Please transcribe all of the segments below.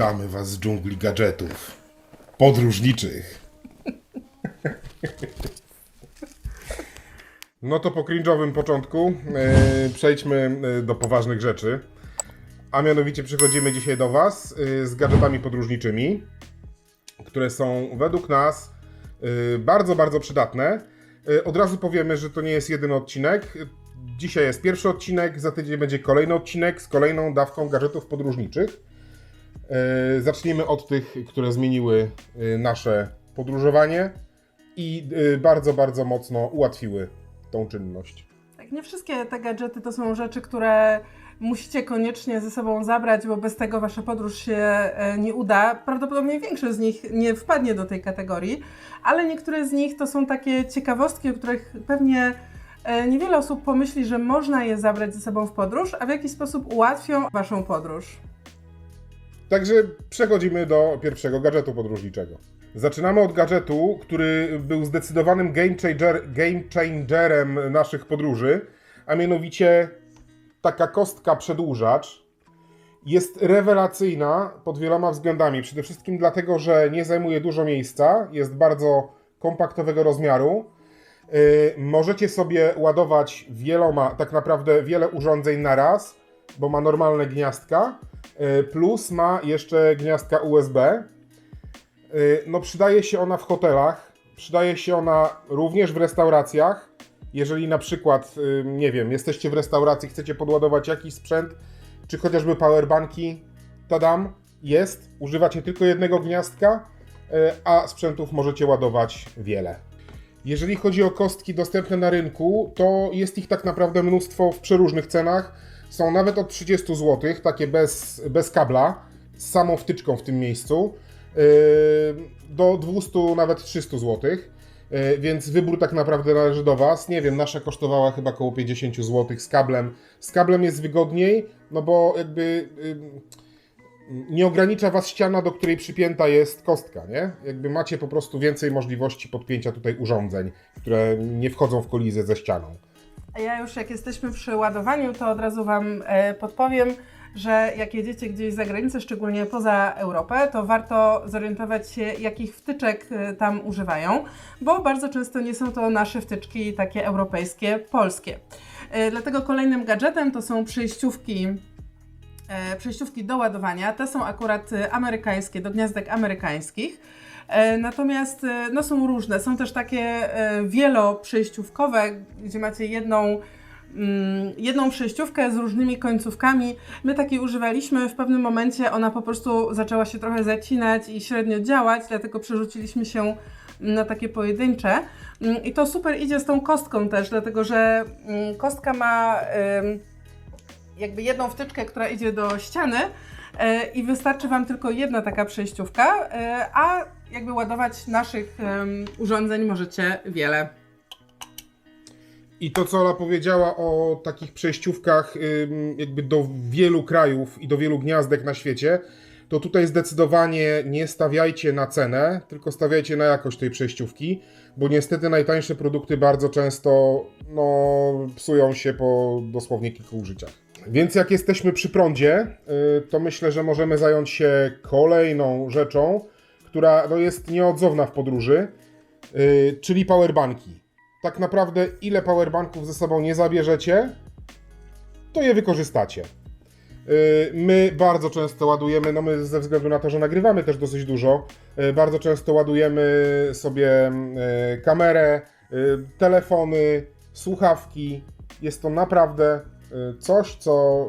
Witamy Was z dżungli gadżetów podróżniczych. No to po cringe'owym początku e, przejdźmy e, do poważnych rzeczy. A mianowicie przychodzimy dzisiaj do Was e, z gadżetami podróżniczymi, które są według nas bardzo, bardzo przydatne. Od razu powiemy, że to nie jest jedyny odcinek. Dzisiaj jest pierwszy odcinek, za tydzień będzie kolejny odcinek z kolejną dawką gadżetów podróżniczych. E, Zaczniemy od tych, które zmieniły e, nasze podróżowanie i e, bardzo, bardzo mocno ułatwiły tą czynność. Tak, nie wszystkie te gadżety to są rzeczy, które musicie koniecznie ze sobą zabrać, bo bez tego wasza podróż się nie uda. Prawdopodobnie większość z nich nie wpadnie do tej kategorii, ale niektóre z nich to są takie ciekawostki, o których pewnie niewiele osób pomyśli, że można je zabrać ze sobą w podróż, a w jakiś sposób ułatwią waszą podróż. Także przechodzimy do pierwszego gadżetu podróżniczego. Zaczynamy od gadżetu, który był zdecydowanym game, changer, game changerem naszych podróży, a mianowicie taka kostka przedłużacz. Jest rewelacyjna pod wieloma względami. Przede wszystkim dlatego, że nie zajmuje dużo miejsca, jest bardzo kompaktowego rozmiaru. Yy, możecie sobie ładować wieloma, tak naprawdę wiele urządzeń na raz, bo ma normalne gniazdka, plus ma jeszcze gniazdka USB. Yy, No przydaje się ona w hotelach, przydaje się ona również w restauracjach. Jeżeli na przykład, yy, nie wiem, jesteście w restauracji, chcecie podładować jakiś sprzęt, czy chociażby powerbanki, tadam, jest. Używacie tylko jednego gniazdka, yy, a sprzętów możecie ładować wiele. Jeżeli chodzi o kostki dostępne na rynku, to jest ich tak naprawdę mnóstwo w przeróżnych cenach. Są nawet od 30 zł, takie bez, bez kabla, z samą wtyczką w tym miejscu, yy, do 200, nawet 300 zł. Yy, Więc wybór tak naprawdę należy do Was. Nie wiem, nasza kosztowała chyba około 50 zł z kablem. Z kablem jest wygodniej, no bo jakby ym, nie ogranicza Was ściana, do której przypięta jest kostka, nie? Jakby macie po prostu więcej możliwości podpięcia tutaj urządzeń, które nie wchodzą w kolizję ze ścianą. A ja już jak jesteśmy przy ładowaniu, to od razu Wam e, podpowiem, że jak jedziecie gdzieś za granicę, szczególnie poza Europę, to warto zorientować się, jakich wtyczek e, tam używają, bo bardzo często nie są to nasze wtyczki takie europejskie, polskie. E, Dlatego kolejnym gadżetem to są przejściówki przejściówki do ładowania. Te są akurat amerykańskie, do gniazdek amerykańskich. E, Natomiast e, no, są różne. Są też takie e, wieloprzejściówkowe, gdzie macie jedną, mm, jedną przejściówkę z różnymi końcówkami. My takiej używaliśmy. W pewnym momencie ona po prostu zaczęła się trochę zacinać i średnio działać, dlatego przerzuciliśmy się na takie pojedyncze. Mm, I to super idzie z tą kostką też, dlatego że mm, kostka ma jakby jedną wtyczkę, która idzie do ściany i wystarczy Wam tylko jedna taka przejściówka, a jakby ładować naszych em, urządzeń możecie wiele. I to, co Ola powiedziała o takich przejściówkach jakby do wielu krajów i do wielu gniazdek na świecie, to tutaj zdecydowanie nie stawiajcie na cenę, tylko stawiajcie na jakość tej przejściówki, bo niestety najtańsze produkty bardzo często no, psują się po dosłownie kilku użyciach. Więc jak jesteśmy przy prądzie, y, to myślę, że możemy zająć się kolejną rzeczą, która no, jest nieodzowna w podróży, y, czyli powerbanki. Tak naprawdę ile powerbanków ze sobą nie zabierzecie, to je wykorzystacie. Y, My bardzo często ładujemy, no my ze względu na to, że nagrywamy też dosyć dużo, y, bardzo często ładujemy sobie y, kamerę, telefony, słuchawki. Jest to naprawdę coś, co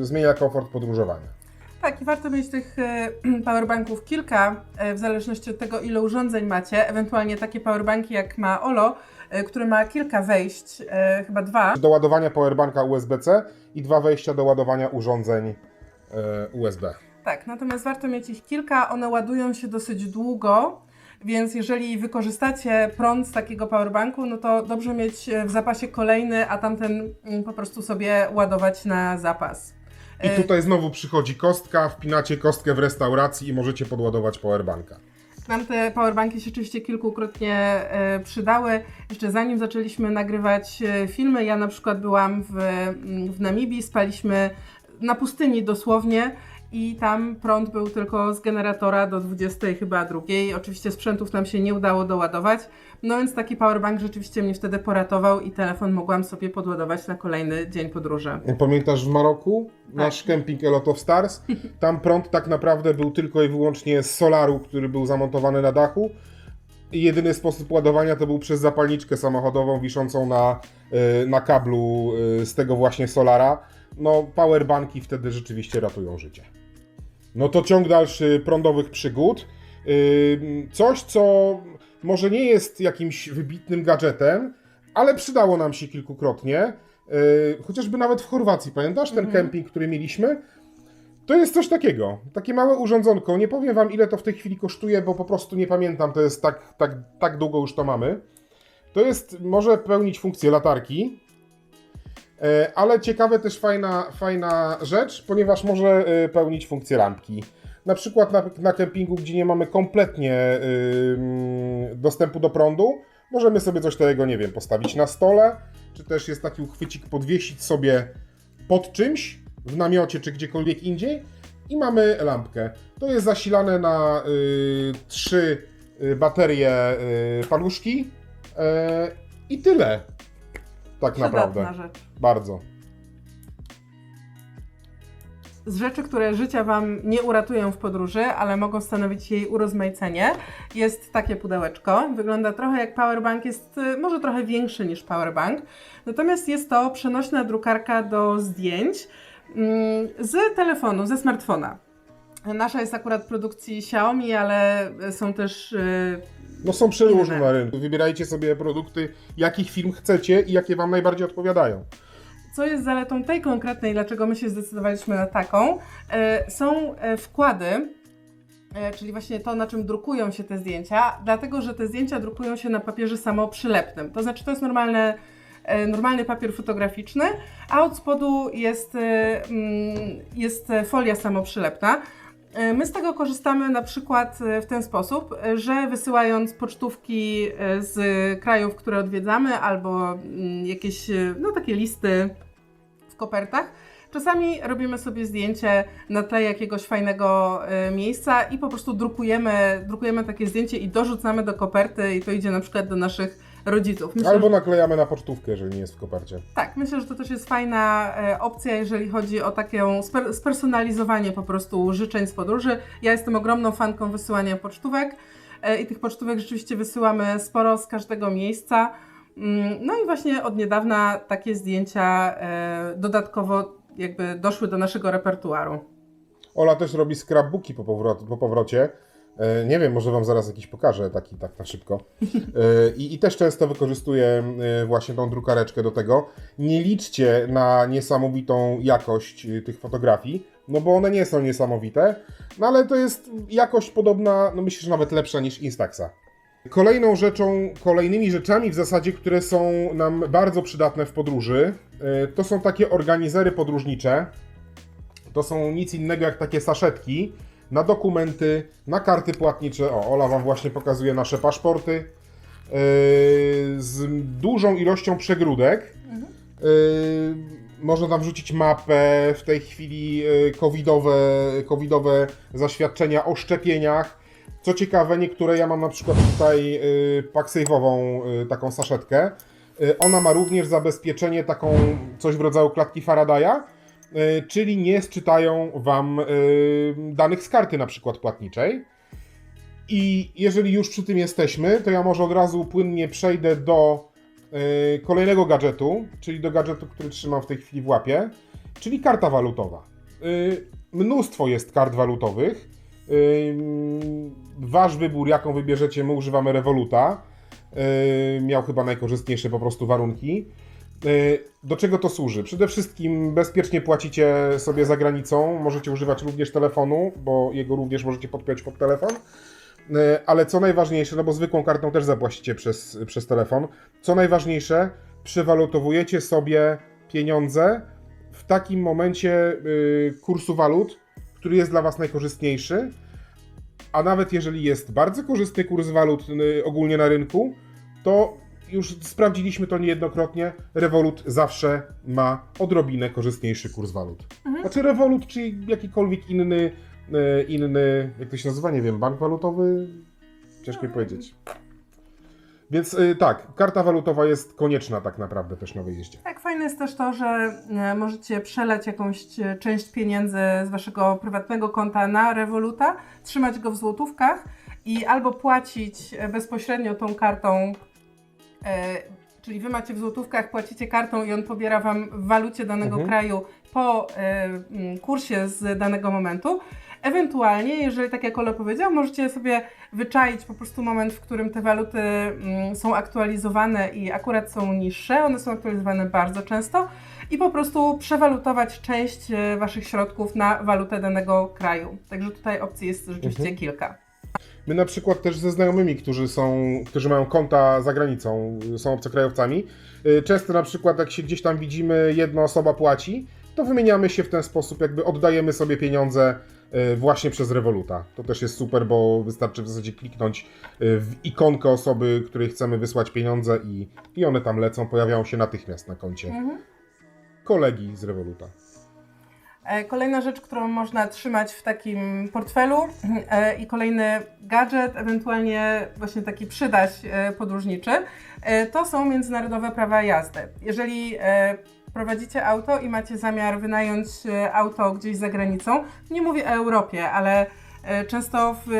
zmienia komfort podróżowania. Tak, i warto mieć tych e, powerbanków kilka, e, w zależności od tego, ile urządzeń macie. Ewentualnie takie powerbanki, jak ma Olo, e, który ma kilka wejść, chyba dwa. Do ładowania powerbanka USB-C i dwa wejścia do ładowania urządzeń USB. Tak, natomiast warto mieć ich kilka, one ładują się dosyć długo, więc jeżeli wykorzystacie prąd z takiego powerbanku, no to dobrze mieć w zapasie kolejny, a tamten mm, po prostu sobie ładować na zapas. I E, tutaj znowu przychodzi kostka, wpinacie kostkę w restauracji i możecie podładować powerbanka. Nam te powerbanki się oczywiście kilkukrotnie e, przydały. Jeszcze zanim zaczęliśmy nagrywać e, filmy, ja na przykład byłam w, mm, w Namibii, spaliśmy na pustyni dosłownie i tam prąd był tylko z generatora do 20 chyba drugiej. Oczywiście sprzętów nam się nie udało doładować, no więc taki powerbank rzeczywiście mnie wtedy poratował i telefon mogłam sobie podładować na kolejny dzień podróży. Pamiętasz w Maroku nasz kemping A Lot of Stars? Tam prąd tak naprawdę był tylko i wyłącznie z solaru, który był zamontowany na dachu. I jedyny sposób ładowania to był przez zapalniczkę samochodową wiszącą na, y, na kablu y, z tego właśnie solara. No, powerbanki wtedy rzeczywiście ratują życie. No to ciąg dalszy prądowych przygód. Yy, Coś, co może nie jest jakimś wybitnym gadżetem, ale przydało nam się kilkukrotnie. Yy, Chociażby nawet w Chorwacji, pamiętasz ten kemping, który mieliśmy? To jest coś takiego, takie małe urządzonko. Nie powiem wam, ile to w tej chwili kosztuje, bo po prostu nie pamiętam, to jest tak, tak, tak długo już to mamy. To jest, może pełnić funkcję latarki, E, Ale ciekawe też fajna, fajna rzecz, ponieważ może e, pełnić funkcję lampki. Na przykład na, na kempingu, gdzie nie mamy kompletnie dostępu do prądu, możemy sobie coś takiego, nie wiem, postawić na stole, czy też jest taki uchwycik podwiesić sobie pod czymś, w namiocie czy gdziekolwiek indziej i mamy lampkę. To jest zasilane na y, trzy y, baterie y, paluszki y, i tyle. Tak naprawdę. Przydatna rzecz. Bardzo. Z rzeczy, które życia Wam nie uratują w podróży, ale mogą stanowić jej urozmaicenie, jest takie pudełeczko. Wygląda trochę jak powerbank, jest y, może trochę większy niż powerbank. Natomiast jest to przenośna drukarka do zdjęć mm, z telefonu, ze smartfona. Nasza jest akurat produkcji Xiaomi, ale są też y, No są przeróżne na rynku. Wybierajcie sobie produkty, jakich firm chcecie i jakie Wam najbardziej odpowiadają. Co jest zaletą tej konkretnej, dlaczego my się zdecydowaliśmy na taką, e, są e, wkłady, e, czyli właśnie to, na czym drukują się te zdjęcia, dlatego że te zdjęcia drukują się na papierze samoprzylepnym. To znaczy, to jest normalne, normalny papier fotograficzny, a od spodu jest, mm, jest folia samoprzylepna. My z tego korzystamy na przykład w ten sposób, że wysyłając pocztówki z krajów, które odwiedzamy, albo mm, jakieś no, takie listy w kopertach, czasami robimy sobie zdjęcie na tle jakiegoś fajnego e, miejsca i po prostu drukujemy, drukujemy takie zdjęcie i dorzucamy do koperty i to idzie na przykład do naszych rodziców. Myślę, Albo naklejamy na pocztówkę, jeżeli nie jest w kopercie. tak, myślę, że to też jest fajna e, opcja, jeżeli chodzi o takie sper spersonalizowanie po prostu życzeń z podróży. Ja jestem ogromną fanką wysyłania pocztówek e, i tych pocztówek rzeczywiście wysyłamy sporo z każdego miejsca. Mm, No i właśnie od niedawna takie zdjęcia e, dodatkowo jakby doszły do naszego repertuaru. Ola też robi scrapbooki po, powrot, po powrocie. E, Nie wiem, może Wam zaraz jakiś pokażę, taki tak na szybko. E, I, I też często wykorzystuję właśnie tą drukareczkę do tego. Nie liczcie na niesamowitą jakość tych fotografii, no bo one nie są niesamowite, no ale to jest jakość podobna, no myślę, że nawet lepsza niż Instaxa. Kolejną rzeczą, kolejnymi rzeczami w zasadzie, które są nam bardzo przydatne w podróży, e, to są takie organizery podróżnicze. To są nic innego jak takie saszetki na dokumenty, na karty płatnicze. O, Ola Wam właśnie pokazuje nasze paszporty yy, z dużą ilością przegródek. Yy, można tam wrzucić mapę, w tej chwili covidowe, covidowe zaświadczenia o szczepieniach. Co ciekawe, niektóre ja mam na przykład tutaj yy, packsave'ową yy, taką saszetkę. Yy, ona ma również zabezpieczenie taką coś w rodzaju klatki Faradaya, czyli nie sczytają Wam danych z karty na przykład płatniczej. I jeżeli już przy tym jesteśmy, to ja może od razu płynnie przejdę do kolejnego gadżetu, czyli do gadżetu, który trzymam w tej chwili w łapie, czyli karta walutowa. Mnóstwo jest kart walutowych. Wasz wybór, jaką wybierzecie, my używamy Revoluta. Miał chyba najkorzystniejsze po prostu warunki. Do czego to służy? Przede wszystkim bezpiecznie płacicie sobie za granicą, możecie używać również telefonu, bo jego również możecie podpiąć pod telefon. Ale co najważniejsze, no bo zwykłą kartą też zapłacicie przez, przez telefon. Co najważniejsze, przewalutowujecie sobie pieniądze w takim momencie yy, kursu walut, który jest dla Was najkorzystniejszy. A nawet jeżeli jest bardzo korzystny kurs walut ogólnie na rynku, to już sprawdziliśmy to niejednokrotnie, Revolut zawsze ma odrobinę korzystniejszy kurs walut. Znaczy Revolut, czy jakikolwiek inny, e, inny, jak to się nazywa, nie wiem, bank walutowy? Ciężko mi powiedzieć. Więc e, tak, karta walutowa jest konieczna tak naprawdę też na wyjeździe. Tak, fajne jest też to, że e, możecie przelać jakąś e, część pieniędzy z waszego prywatnego konta na Revoluta, trzymać go w złotówkach i albo płacić e, bezpośrednio tą kartą, czyli wy macie w złotówkach, płacicie kartą i on pobiera wam w walucie danego Mhm. kraju po kursie z danego momentu. Ewentualnie, jeżeli tak jak Ole powiedział, możecie sobie wyczaić po prostu moment, w którym te waluty mm, są aktualizowane i akurat są niższe. One są aktualizowane bardzo często i po prostu przewalutować część e, waszych środków na walutę danego kraju. Także tutaj opcji jest rzeczywiście Mhm. kilka. My na przykład też ze znajomymi, którzy są, którzy mają konta za granicą, są obcokrajowcami, y, często na przykład jak się gdzieś tam widzimy, jedna osoba płaci, to wymieniamy się w ten sposób, jakby oddajemy sobie pieniądze y, właśnie przez Revoluta. To też jest super, bo wystarczy w zasadzie kliknąć y, w ikonkę osoby, której chcemy wysłać pieniądze i, i one tam lecą, pojawiają się natychmiast na koncie Mhm. kolegi z Revoluta. E, Kolejna rzecz, którą można trzymać w takim portfelu e, i kolejny gadżet, ewentualnie właśnie taki przydać e, podróżniczy, e, to są międzynarodowe prawa jazdy. Jeżeli e, prowadzicie auto i macie zamiar wynająć e, auto gdzieś za granicą, nie mówię o Europie, ale e, często w,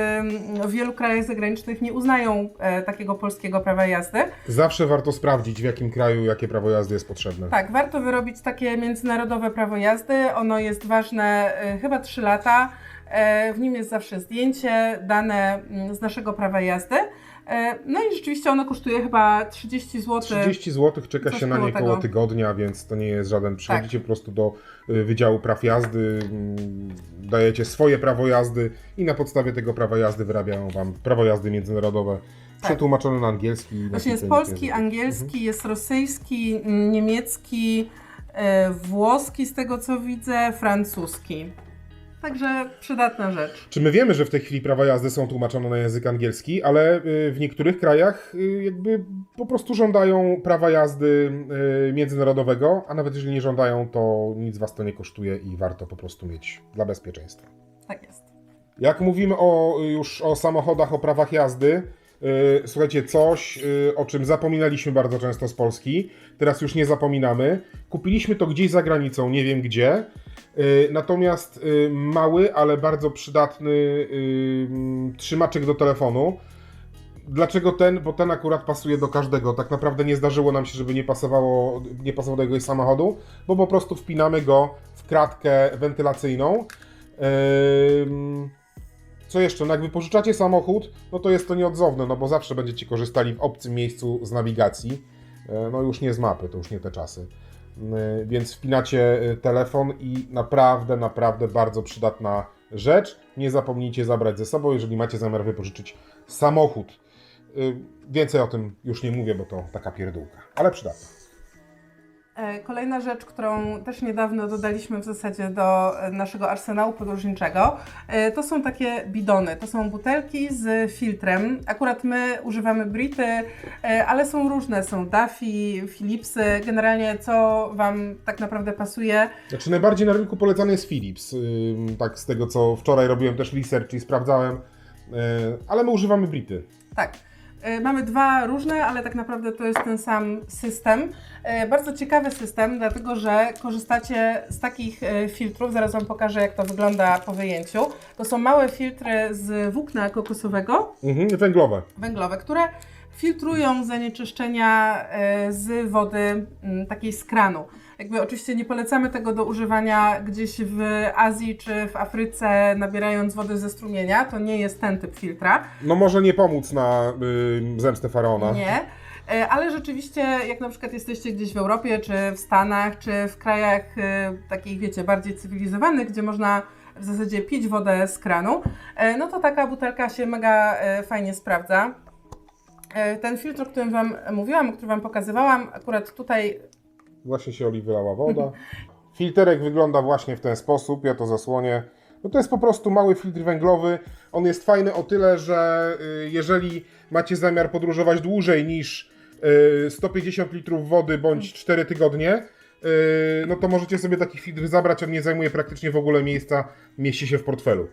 w wielu krajach zagranicznych nie uznają e, takiego polskiego prawa jazdy, Zawsze warto sprawdzić, w jakim kraju jakie prawo jazdy jest potrzebne. tak, warto wyrobić takie międzynarodowe prawo jazdy. Ono jest ważne chyba 3 lata. W nim jest zawsze zdjęcie, dane mm, z naszego prawa jazdy. E, no i rzeczywiście ono kosztuje chyba 30 zł. 30 zł czeka się na nie tego. koło tygodnia, więc to nie jest żaden. Przychodzicie po prostu do y, Wydziału Praw Jazdy, mm, dajecie swoje prawo jazdy i na podstawie tego prawa jazdy wyrabiają Wam prawo jazdy międzynarodowe, przetłumaczone na angielski. Właśnie jest polski, angielski, jest rosyjski, niemiecki, e, włoski z tego co widzę, francuski. Także przydatna rzecz. Czy my wiemy, że w tej chwili prawa jazdy są tłumaczone na język angielski, ale y, w niektórych krajach y, jakby po prostu żądają prawa jazdy y, międzynarodowego, a nawet jeżeli nie żądają, to nic Was to nie kosztuje i warto po prostu mieć dla bezpieczeństwa. Tak jest. Jak mówimy o, już o samochodach, o prawach jazdy, słuchajcie, coś, yy, o czym zapominaliśmy bardzo często z Polski, teraz już nie zapominamy. Kupiliśmy to gdzieś za granicą, nie wiem gdzie. Yy, natomiast yy, mały, ale bardzo przydatny yy, trzymaczek do telefonu. Dlaczego ten? Bo ten akurat pasuje do każdego. Tak naprawdę nie zdarzyło nam się, żeby nie pasowało, nie pasował do jakiegoś samochodu, bo po prostu wpinamy go w kratkę wentylacyjną. Ym, Co jeszcze? No jak wypożyczacie samochód, no to jest to nieodzowne, no bo zawsze będziecie korzystali w obcym miejscu z nawigacji. E, No już nie z mapy, to już nie te czasy. Y, Więc wpinacie y, telefon i naprawdę, naprawdę bardzo przydatna rzecz. Nie zapomnijcie zabrać ze sobą, jeżeli macie zamiar wypożyczyć samochód. Więcej o tym już nie mówię, bo to taka pierdółka, ale przydatna. E, Kolejna rzecz, którą też niedawno dodaliśmy w zasadzie do e, naszego arsenału podróżniczego, e, to są takie bidony. To są butelki z filtrem. Akurat my używamy Brity, ale są różne. Są Duffy, Philipsy. Generalnie co Wam tak naprawdę pasuje. Znaczy najbardziej na rynku polecany jest Philips. Tak z tego co wczoraj robiłem też research i sprawdzałem, ale my używamy Brity. Tak. E, Mamy dwa różne, ale tak naprawdę to jest ten sam system. E, Bardzo ciekawy system, dlatego że korzystacie z takich e, filtrów. Zaraz Wam pokażę, jak to wygląda po wyjęciu. To są małe filtry z włókna kokosowego, Mhm, węglowe. węglowe, które filtrują zanieczyszczenia z wody takiej z kranu. Jakby oczywiście nie polecamy tego do używania gdzieś w Azji czy w Afryce, nabierając wody ze strumienia. To nie jest ten typ filtra. No może nie pomóc na y, zemstę faraona. Nie. E, Ale rzeczywiście, jak na przykład jesteście gdzieś w Europie, czy w Stanach, czy w krajach e, takich, wiecie, bardziej cywilizowanych, gdzie można w zasadzie pić wodę z kranu, e, no to taka butelka się mega e, fajnie sprawdza. Ten filtr, o którym Wam mówiłam, o którym Wam pokazywałam, akurat tutaj Właśnie się Oli wylała woda. Filterek wygląda właśnie w ten sposób, ja to zasłonię. No to jest po prostu mały filtr węglowy. On jest fajny o tyle, że y, jeżeli macie zamiar podróżować dłużej niż yy, 150 litrów wody bądź 4 tygodnie, yy, no to możecie sobie taki filtr zabrać, on nie zajmuje praktycznie w ogóle miejsca, mieści się w portfelu.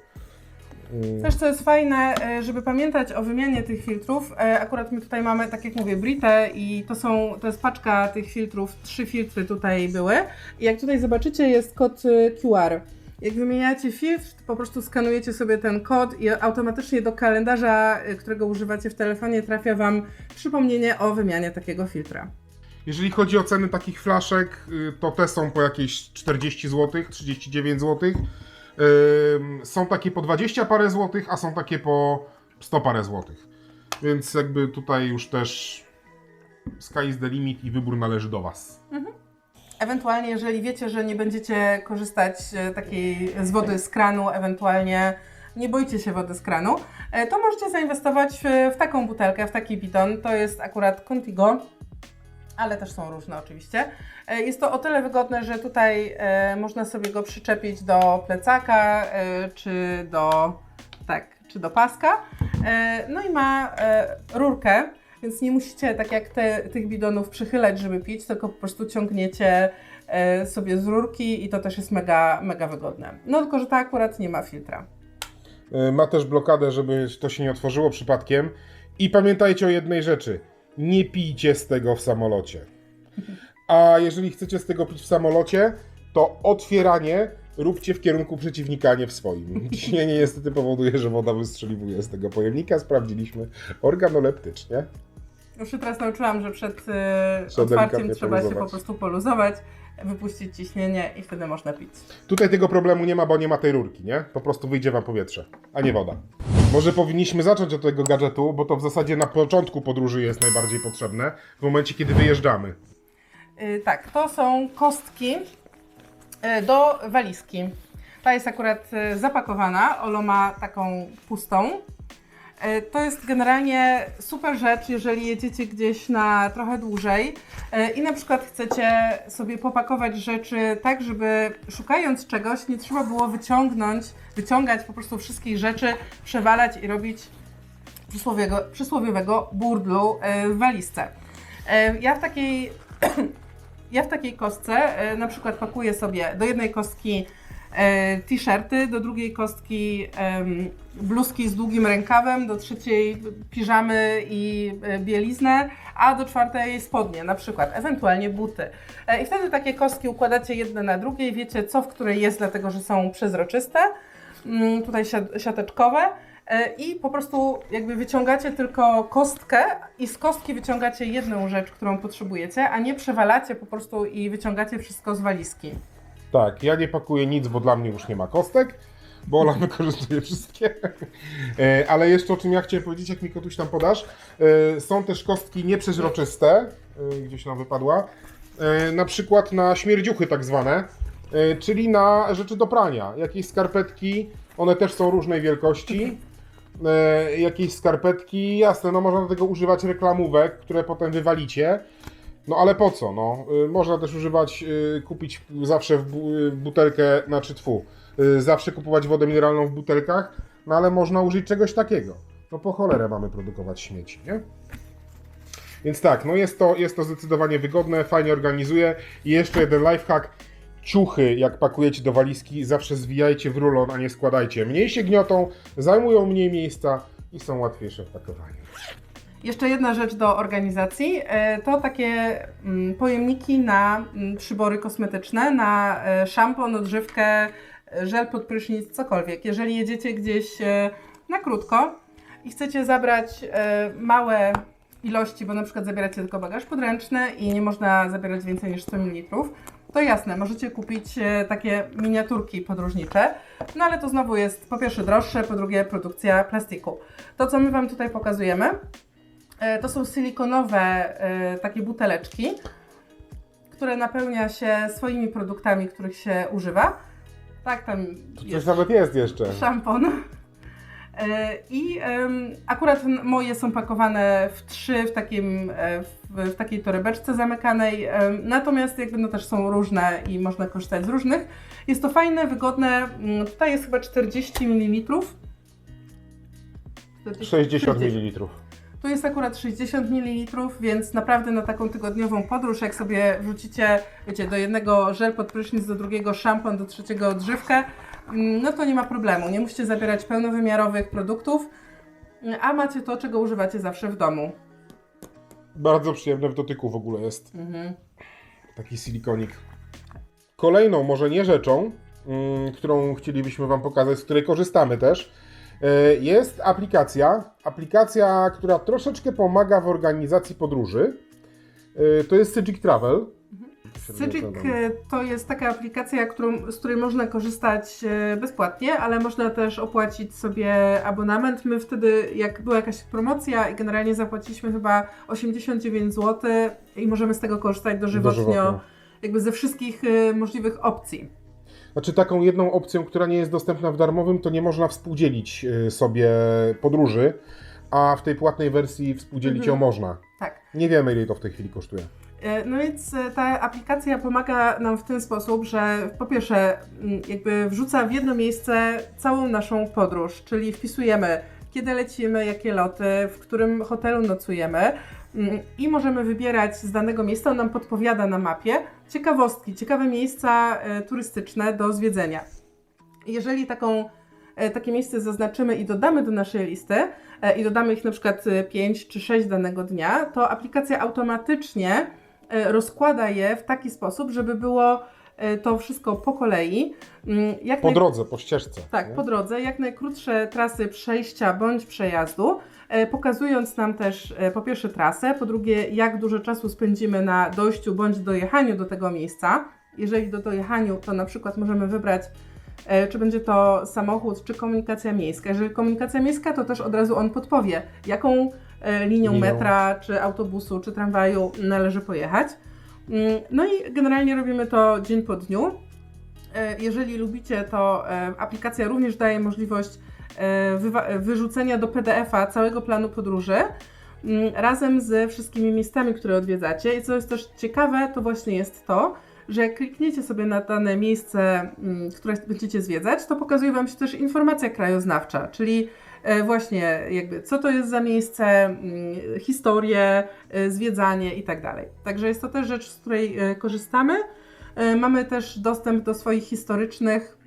Też co jest fajne, e, żeby pamiętać o wymianie tych filtrów, e, akurat my tutaj mamy, tak jak mówię, Britę i to są, to jest paczka tych filtrów, trzy filtry tutaj były. I jak tutaj zobaczycie jest kod e, QR. Jak wymieniacie filtr, po prostu skanujecie sobie ten kod i automatycznie do kalendarza, którego używacie w telefonie, trafia Wam przypomnienie o wymianie takiego filtra. Jeżeli chodzi o ceny takich flaszek, y, to te są po jakieś 40 zł, 39 zł. Są takie po 20 parę złotych, a są takie po 100 parę złotych. Więc jakby tutaj już też sky is the limit i wybór należy do Was. Ewentualnie, jeżeli wiecie, że nie będziecie korzystać e, takiej z wody z kranu, ewentualnie nie boicie się wody z kranu, e, to możecie zainwestować w, w taką butelkę, w taki bidon. To jest akurat Contigo, ale też są różne oczywiście. E, Jest to o tyle wygodne, że tutaj e, można sobie go przyczepić do plecaka e, czy do tak, czy do paska. No i ma rurkę, więc nie musicie tak jak te, tych bidonów przychylać, żeby pić, tylko po prostu ciągniecie sobie z rurki i to też jest mega, mega wygodne. No tylko, że ta akurat nie ma filtra. Ma też blokadę, żeby to się nie otworzyło przypadkiem. I pamiętajcie o jednej rzeczy. Nie pijcie z tego w samolocie. A jeżeli chcecie z tego pić w samolocie, to otwieranie róbcie w kierunku przeciwnika, a nie w swoim. Ciśnienie niestety powoduje, że woda wystrzeliwuje z tego pojemnika. Sprawdziliśmy organoleptycznie. Już się teraz nauczyłam, że przed Trzeba otwarciem trzeba się po prostu poluzować, wypuścić ciśnienie i wtedy można pić. Tutaj tego problemu nie ma, bo nie ma tej rurki, nie? Po prostu wyjdzie wam powietrze, a nie woda. Może powinniśmy zacząć od tego gadżetu, bo to w zasadzie na początku podróży jest najbardziej potrzebne, w momencie kiedy wyjeżdżamy. Y, tak, to są kostki y, do walizki. Ta jest akurat y, zapakowana, Olo ma taką pustą. Y, To jest generalnie super rzecz, jeżeli jedziecie gdzieś na trochę dłużej y, i na przykład chcecie sobie popakować rzeczy tak, żeby szukając czegoś nie trzeba było wyciągnąć, wyciągać po prostu wszystkich rzeczy, przewalać i robić przysłowiowego, przysłowiowego burdlu y, w walizce. Ja w takiej ja w takiej kostce e, na przykład pakuję sobie do jednej kostki e, t-shirty, do drugiej kostki bluzki z długim rękawem, do trzeciej piżamy i e, bieliznę, a do czwartej spodnie na przykład, ewentualnie buty. E, I wtedy takie kostki układacie jedne na drugie i wiecie co w której jest, dlatego że są przezroczyste, mm, tutaj siat- siateczkowe. E, I po prostu jakby wyciągacie tylko kostkę i z kostki wyciągacie jedną rzecz, którą potrzebujecie, a nie przewalacie po prostu i wyciągacie wszystko z walizki. Tak, ja nie pakuję nic, bo dla mnie już nie ma kostek, bo Ola wykorzystuje wszystkie. E, Ale jeszcze o czym ja chciałem powiedzieć, jak mi kotuś tam podasz, e, są też kostki nieprzezroczyste, e, gdzieś nam wypadła, na przykład na śmierdziuchy tak zwane, czyli na rzeczy do prania. Jakieś skarpetki, one też są różnej wielkości. Jakieś skarpetki, jasne, no można do tego używać reklamówek, które potem wywalicie. No ale po co? No, y, można też używać, y, kupić zawsze y, butelkę, znaczy tfu, y, zawsze kupować wodę mineralną w butelkach, no ale można użyć czegoś takiego. No po cholerę mamy produkować śmieci, nie? Więc tak, no jest to, jest to zdecydowanie wygodne, fajnie organizuje. I jeszcze jeden lifehack. Ciuchy, jak pakujecie do walizki, zawsze zwijajcie w rulon, a nie składajcie. Mniej się gniotą, zajmują mniej miejsca i są łatwiejsze w pakowaniu. Jeszcze jedna rzecz do organizacji, e, to takie mm, pojemniki na mm, przybory kosmetyczne, na e, szampon, odżywkę, e, żel pod prysznic, cokolwiek. Jeżeli jedziecie gdzieś na krótko i chcecie zabrać małe ilości, bo na przykład zabieracie tylko bagaż podręczny i nie można zabierać więcej niż 100 ml, to jasne, możecie kupić takie miniaturki podróżnicze, no ale to znowu jest po pierwsze droższe, po drugie produkcja plastiku. To, co my Wam tutaj pokazujemy, To są silikonowe e, takie buteleczki, które napełnia się swoimi produktami, których się używa. Tak, tam Coś jest nawet jest jeszcze. szampon. E, I em, akurat moje są pakowane w trzy w, takim, e, w, w takiej torebeczce zamykanej. em, Natomiast jakby no też są różne i można korzystać z różnych. Jest to fajne, wygodne. Mm, Tutaj jest chyba 40 ml. 60 ml. Tu jest akurat 60 ml, więc naprawdę na taką tygodniową podróż, jak sobie wrzucicie, wiecie, do jednego żel pod prysznic, do drugiego szampon, do trzeciego odżywkę, mm, no to nie ma problemu. Nie musicie zabierać pełnowymiarowych produktów, a macie to, czego używacie zawsze w domu. Bardzo przyjemne w dotyku w ogóle jest. Mhm. Taki silikonik. Kolejną, może nie rzeczą, mm, którą chcielibyśmy Wam pokazać, z której korzystamy też, jest aplikacja. Aplikacja, która troszeczkę pomaga w organizacji podróży. E, To jest Cygic Travel. Cygic e, to jest taka aplikacja, którą, z której można korzystać e, bezpłatnie, ale można też opłacić sobie abonament. My wtedy, jak była jakaś promocja i generalnie zapłaciliśmy chyba 89 zł i możemy z tego korzystać dożywotnio, Dożywotnio. jakby ze wszystkich e, możliwych opcji. Znaczy taką jedną opcją, która nie jest dostępna w darmowym, to nie można współdzielić y, sobie podróży, a w tej płatnej wersji współdzielić Mhm. ją można. Tak. Nie wiemy, ile to w tej chwili kosztuje. E, No więc e, ta aplikacja pomaga nam w ten sposób, że po pierwsze mm, jakby wrzuca w jedno miejsce całą naszą podróż, czyli wpisujemy kiedy lecimy, jakie loty, w którym hotelu nocujemy mm, i możemy wybierać z danego miejsca, on nam podpowiada na mapie ciekawostki, ciekawe miejsca e, turystyczne do zwiedzenia. Jeżeli taką, e, takie miejsce zaznaczymy i dodamy do naszej listy e, i dodamy ich na przykład 5 czy 6 danego dnia, to aplikacja automatycznie rozkłada je w taki sposób, żeby było to wszystko po kolei. Mm, Jak Po naj- drodze, po ścieżce. tak, nie? po drodze, jak najkrótsze trasy przejścia bądź przejazdu, pokazując nam też e, po pierwsze trasę, po drugie jak dużo czasu spędzimy na dojściu bądź dojechaniu do tego miejsca. Jeżeli do dojechaniu, to na przykład możemy wybrać, e, czy będzie to samochód, czy komunikacja miejska. Jeżeli komunikacja miejska, to też od razu on podpowie, jaką e, linią metra, czy autobusu, czy tramwaju należy pojechać. Mm, No i generalnie robimy to dzień po dniu. E, Jeżeli lubicie, to e, aplikacja również daje możliwość e, e, wyrzucenia do PDF-a całego planu podróży mm, razem ze wszystkimi miejscami, które odwiedzacie. I co jest też ciekawe, to właśnie jest to, że jak klikniecie sobie na dane miejsce, mm, które będziecie zwiedzać, to pokazuje Wam się też informacja krajoznawcza, czyli e, właśnie jakby co to jest za miejsce, mm, historię, e, zwiedzanie i tak dalej. Także jest to też rzecz, z której e, korzystamy. E, Mamy też dostęp do swoich historycznych,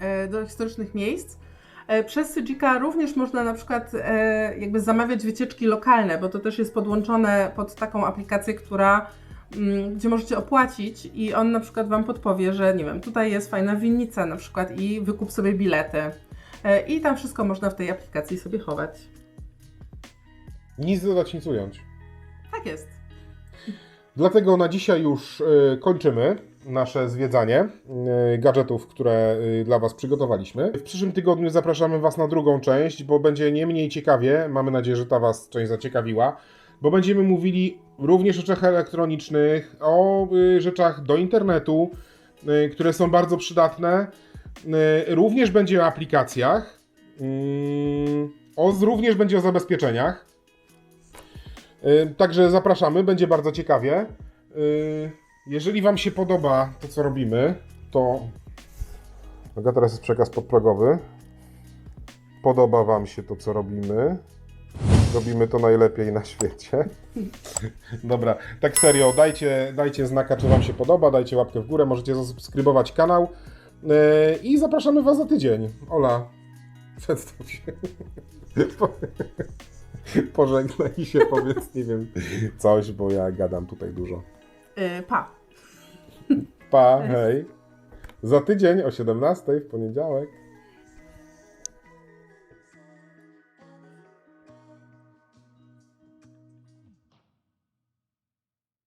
e, do historycznych miejsc. E, Przez Sydzika również można na przykład e, jakby zamawiać wycieczki lokalne, bo to też jest podłączone pod taką aplikację, która mm, gdzie możecie opłacić i on na przykład Wam podpowie, że nie wiem, tutaj jest fajna winnica na przykład i wykup sobie bilety. E, I tam wszystko można w tej aplikacji sobie chować. Nic dodać, nic ująć. Tak jest. Dlatego na dzisiaj już kończymy nasze zwiedzanie y, gadżetów, które y, dla Was przygotowaliśmy. W przyszłym tygodniu zapraszamy Was na drugą część, bo będzie nie mniej ciekawie. Mamy nadzieję, że ta Was część zaciekawiła, bo będziemy mówili również o rzeczach elektronicznych, o y, rzeczach do internetu, które są bardzo przydatne. Również będzie o aplikacjach, y, o, również będzie o zabezpieczeniach. Także zapraszamy, będzie bardzo ciekawie. Jeżeli Wam się podoba to, co robimy, to. Uwaga, teraz jest przekaz podprogowy. Podoba Wam się to, co robimy. Robimy to najlepiej na świecie. Dobra, tak serio, dajcie, dajcie znaka, czy Wam się podoba, dajcie łapkę w górę, możecie zasubskrybować kanał. Y, I zapraszamy Was za tydzień. Ola, przedstaw się. Pożegnaj się, powiedz, nie wiem, coś, bo ja gadam tutaj dużo. E, Pa! Pa, hej. Za tydzień o 17 w poniedziałek.